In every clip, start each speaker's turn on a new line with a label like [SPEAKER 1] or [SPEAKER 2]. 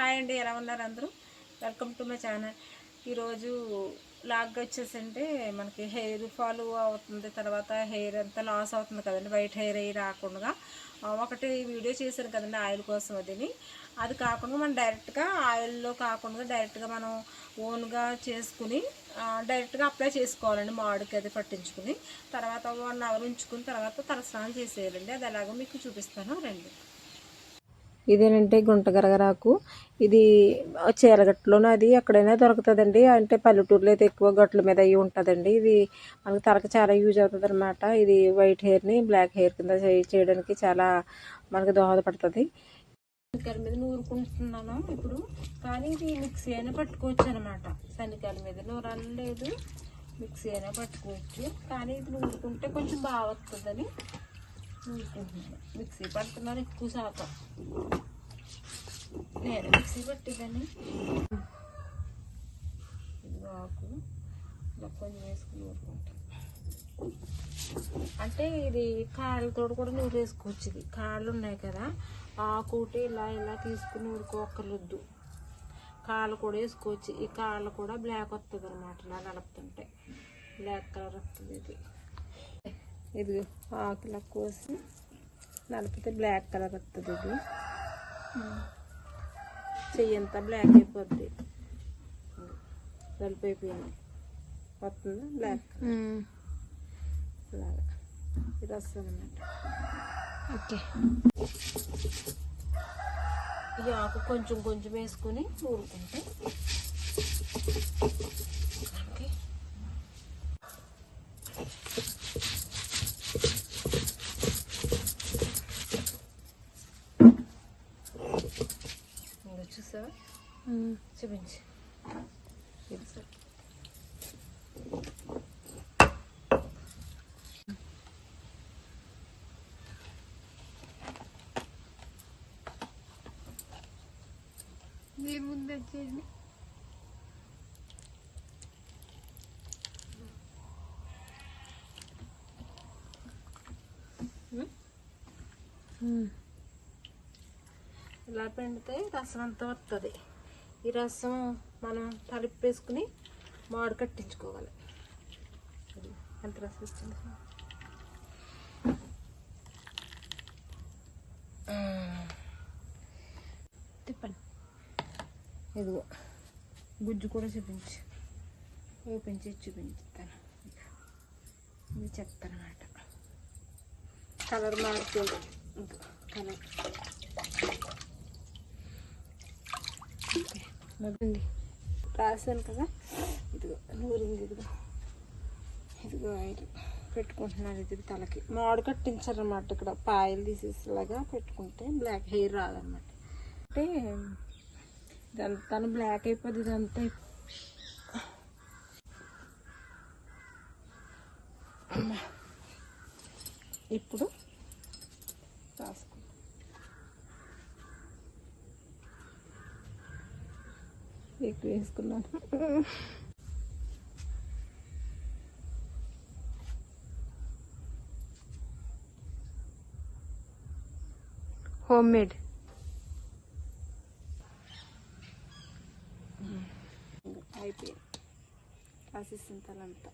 [SPEAKER 1] Hi అండి ఎలా ఉన్నారు అందరూ? వెల్కమ్ టు మై ఛానల్ ఈరోజు లాగ్ వచ్చేసంటే మనకి హెయిర్ ఫాల్ అవుతుంది తర్వాత హెయిర్ అంతా లాస్ అవుతుంది కదండి వైట్ హెయిర్ అయ్యి రాకుండా. ఒకటి వీడియో చేశాను కదండి ఆయిల్ కోసం అదిని. అది కాకుండా మనం డైరెక్ట్గా ఆయిల్లో కాకుండా డైరెక్ట్గా మనం ఓన్గా చేసుకుని డైరెక్ట్గా అప్లై చేసుకోవాలండి మామిడికి అది పట్టించుకుని. తర్వాత వన్ అవర్ ఉంచుకుని తర్వాత తలస్నానం చేసేయాలండి. అది ఎలాగో మీకు చూపిస్తాను రండి. ఇదేనంటే గుంటగరగరాకు. ఇది చీరగట్టులోనూ అది ఎక్కడైనా దొరుకుతుందండి. అంటే పల్లెటూరులో అయితే ఎక్కువ గట్ల మీద అయ్యి ఉంటుందండి. ఇది మనకి తలకు చాలా యూజ్ అవుతుంది అనమాట ఇది వైట్ హెయిర్ని బ్లాక్ హెయిర్ కింద చేయడానికి చాలా మనకి దోహదపడుతుంది. శనికాయల మీద నూరుకుంటున్నాను ఇప్పుడు. కానీ ఇది మిక్సీ అయినా పట్టుకోవచ్చు అనమాట శనికాయల మీద నూరలేదు మిక్సీ అయినా పట్టుకోవచ్చు. కానీ ఇది నూరుకుంటే కొంచెం బాగా వస్తుందని మిక్సీ పడుతున్నారు ఎక్కువ శాతం. నేను మిక్సీ పట్టిదని ఇది ఆకు. ఇలా కొంచెం వేసుకుని ఊరుకుంటాను అంటే ఇది కాళ్ళతో కూడా నూరు వేసుకోవచ్చు ఇది కాళ్ళు ఉన్నాయి కదా ఆకుటి ఇలా ఇలా తీసుకుని ఊరుకోకర్లొద్దు కాళ్ళు కూడా వేసుకోవచ్చు. ఈ కాళ్ళు కూడా బ్లాక్ వస్తుంది అనమాట ఇలా నలుపుతుంటే. బ్లాక్ కలర్ వస్తుంది ఇది. ఇది ఆకు కోసి నలిపితే బ్లాక్ కలర్ వస్తుంది ఇది. చెయ్యి అంతా బ్లాక్ అయిపోద్ది. నలుపు అయిపోయింది. వస్తుంది బ్లాక్ ఇలాగా ఇది వస్తుంది అన్నమాట
[SPEAKER 2] ఓకే.
[SPEAKER 1] ఈ ఆకు కొంచెం కొంచెం వేసుకొని ఊరుకుంటే. ఓకే. ఇంకో చూసావా చూపించి ఇది సార్
[SPEAKER 2] మీరు ముందు వచ్చేయండి
[SPEAKER 1] ఇలా పిండితే రసం అంతా వస్తుంది ఈ రసం మనం తలిపేసుకుని మాడు కట్టించుకోవాలి. ఎంత రసం వచ్చింది
[SPEAKER 2] తిప్పండి.
[SPEAKER 1] ఇదిగో గుజ్జు కూడా చూపించు. ఓపెన్ చూపించుతాను. ఇది చెప్తానమాట. కలర్ మారుతుంది ఇంకా కలర్.
[SPEAKER 2] అండి
[SPEAKER 1] రాశాను కదా. ఇదిగో నూరింది ఇదిగో. ఇదిగో ఆయిల్ పెట్టుకుంటున్నాను ఇది తలకి. మాడు కట్టించారనమాట ఇక్కడ. పాయలు తీసేసేలాగా పెట్టుకుంటే బ్లాక్ హెయిర్ రాదనమాట అంటే ఇదంతా బ్లాక్ అయిపోద్ది ఇదంతా ఇప్పుడు రాసుకో ఎక్కువ వేసుకున్నాను.
[SPEAKER 2] హోమ్ మేడ్
[SPEAKER 1] అయిపోయింది. రాసేసిన తలంతా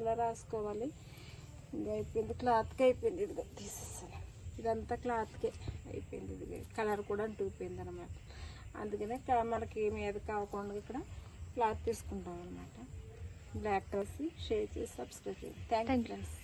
[SPEAKER 1] ఇలా రాసుకోవాలి? ఇంకా అయిపోయింది. క్లాత్కి అయిపోయింది. ఇదిగో తీసేసాను ఇదంతా క్లాత్కే అయిపోయింది ఇది. కలర్ కూడా అంటుకుపోయింది అనమాట అందుకనే మనకి మీద కాకుండా ఇక్కడ క్లాత్ తీసుకుంటాం అనమాట బ్లాక్ కలిసి షేర్ చేసి సబ్స్క్రైబ్ చేయండి. Thank you. ఫ్రెండ్స్